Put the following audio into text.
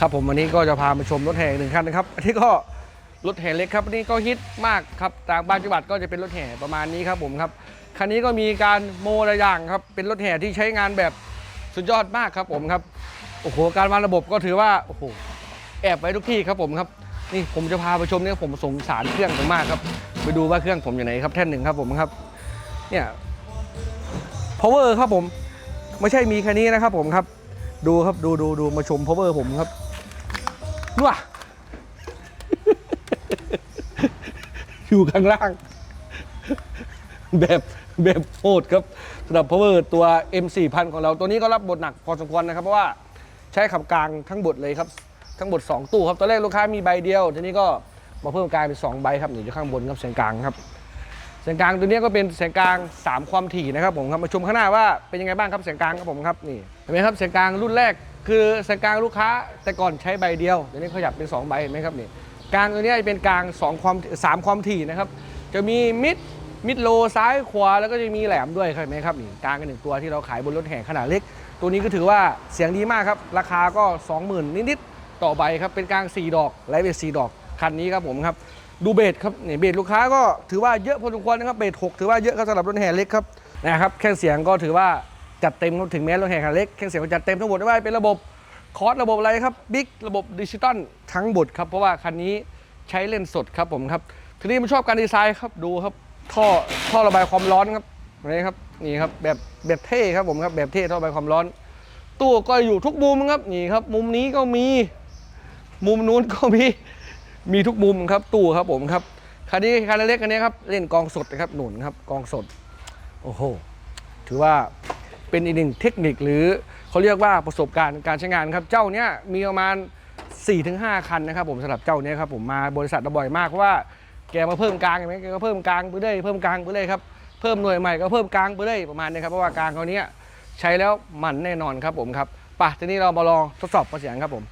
ครับผมวันนี้ก็จะพามาชมรถแห่หนึ่งคันนะครับอันนี้ก็รถแห่เล็กครับอันนี้ก็ฮิตมากครับต่างบางจังหวัดก็จะเป็นรถแห่ประมาณนี้ครับผมครับคันนี้ก็มีการโมหลยอย่างครับเป็นรถแห่ที่ใช้งานแบบสุดยอดมากครับผมครับโอ้โหการวางระบบก็ถือว่าโอ้โหแอบไว้ทุกที่ครับผมครับนี่ผมจะพาไปชมเนี่ยผมสงสารเครื่องผมมากครับ ไปดูว่าเครื่องผมอยู่ไหนครับแท่นหนึ่งครับผมครับเนี่ย power ครับผม ไม่ใช่มีแค่นี้นะครับผมครับ ดูครับดูดูดูมาชม power ผมครับ ว้าอยู่ข้างล่าง แบบแบบโหดครับสำหรับ power ตัว M 4 0 0 0 ของเราตัวนี้ก็รับบทหนักพอสมควรนะครับ เพราะว่าใช้ขับกลางทั้งบทเลยครับ ทั้งบท 2 ตู้ครับตอนแรกลูกค้ามีใบเดียว ทีนี้ก็มาเพิ่มกลายเป็น2ใบครับอยู่ข้างบนครับเสียงกลางครับเสียงกลางตัวนี้ก็เป็นเสียงกลาง 3 ความถี่นะครับผมครับมาชมข้างหน้าว่าเป็นยังไงบ้างครับเสียงกลางครับผมครับนี่เห็นไหมครับเสียงกลางรุ่นแรก คือเสียกลางลูกค้าแต่ก่อนใช้ใบเดียวเดี๋ยวนี้ขยับเป็น 2 ใบเห็นไหมครับนี่กลางตัวนี้เป็นกลาง2ความ3ความถี่นะครับ จะมีมิดมิดโลซ้ายขวาแล้วก็จะมีแหลมด้วยครับเห็นไหมครับนี่กลางกันหนึ่งตัวที่เราขายบนรถแห่ขนาดเล็ก ตัวนี้ก็ถือว่าเสียงดีมากครับ ราคาก็ 20,000 นิดๆต่อใบครับเป็นกลาง 4 ดอกไลท์เบส4ดอกคันนี้ครับผมครับดูเบสครับนี่เบสลูกค้าก็ถือว่าเยอะพอสมควรนะครับเบส6ถือว่าเยอะครับสำหรับรถแห่เล็กครับนะครับแค่เสียงก็ถือว่า จัดเต็มครับถึงแม้รถแห่ขนาดเล็กแค่เสียงก็จัดเต็มทั้งหมดไม่ว่าเป็นระบบคอร์สระบบอะไรครับบิ๊กระบบดิจิตอลทั้งหมดครับเพราะว่าคันนี้ใช้เล่นสดครับผมครับทีนี้มันชอบการดีไซน์ครับดูครับท่อท่อระบายความร้อนครับนี่ครับนี่ครับแบบแบบเท่ครับผมครับแบบเท่ท่อระบายความร้อน ตู้ก็อยู่ทุกมุมครับนี่ครับ มุมนี้ก็มี มุมนู้นก็มีมีทุกมุมครับตู้ครับผมครับคันนี้คันเล็กคันนี้ครับเล่นกองสดนะครับหนุนครับกองสด โอ้โหถือว่า เป็นอีกหนึ่งเทคนิคหรือเขาเรียกว่าประสบการณ์การใช้งานครับ เจ้าเนี้ยมีประมาณ 4-5 คันนะครับผมสำหรับเจ้าเนี้ยครับผมมาบริษัทเราบ่อยมากเพราะว่าแกมาเพิ่มกลางเห็นไหมแกก็เพิ่มกลางไปเรื่อยเพิ่มกลางไปเรื่อยครับเพิ่มหน่วยใหม่ก็เพิ่มกลางไปเรื่อยประมาณนี้ครับเพราะว่ากลางเขาเนี้ยใช้แล้วมันแน่นอนครับผมครับป่ะทีนี้เรามาลองทดสอบประสิทธิ์ครับผม